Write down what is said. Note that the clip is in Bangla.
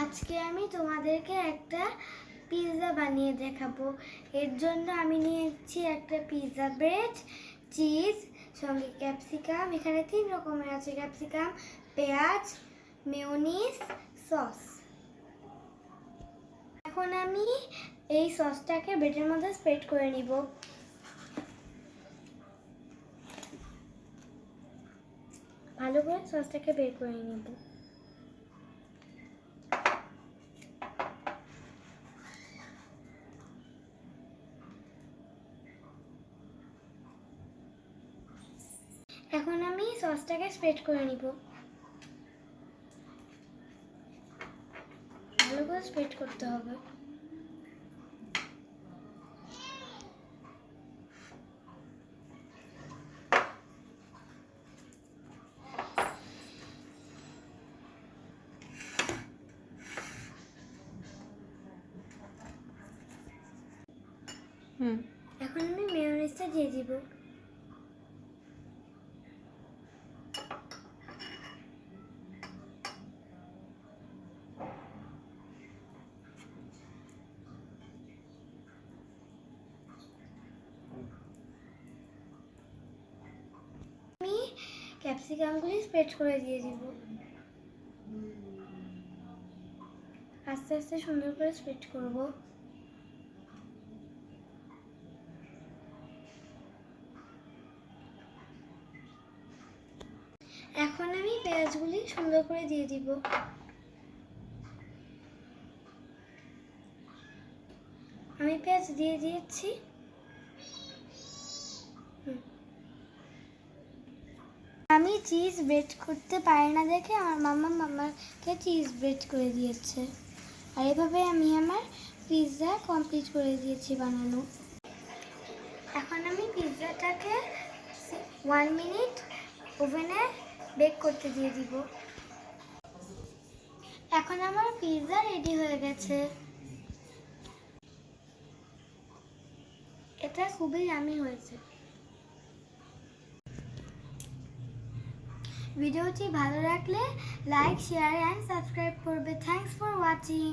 আজকে আমি তোমাদেরকে একটা পিৎজা বানিয়ে দেখাবো। এর জন্য আমি নিয়েছি একটা পিৎজা ব্রেড চিজ সঙ্গে ক্যাপসিকাম এখানে তিন রকমের আছে ক্যাপসিকাম পেঁয়াজ মেয়োনিজ সস এখন আমি এই সসটাকে ব্রেডের মধ্যে স্প্রেড করে নিব। ভালো করে সসটাকে বের করে নিব। এখন আমি সসটাকে স্প্রেড করে নিব। ভালো করে স্প্রেড করতে হবে। হুম। এখন আমি মেয়োনিজটা দিয়ে দিব আমি ক্যাপসিকামগুলি স্প্রেড করে দিয়ে দিব। আস্তে আস্তে সুন্দর করে স্প্রেড করব। এখন আমি পেঁয়াজগুলি সুন্দর করে দিয়ে দিব। আমি পেঁয়াজ দিয়ে দিয়েছি। আমি চিজ ব্রেড করতে পারি না দেখে আমার মামা মামাকে চিজ ব্রেড করে দিয়েছে। আর এভাবে আমি আমার পিৎজা কমপ্লিট করে দিয়েছি বানানো। এখন আমি পিৎজাটাকে ওয়ান মিনিট ওভেনে বেক করতে দিয়ে দিব। এখন আমার পিৎজা রেডি হয়ে গেছে। এটা খুবই আমি হয়েছে। ভিডিওটি ভালো লাগলে লাইক শেয়ার অ্যান্ড সাবস্ক্রাইব করবে। Thanks for watching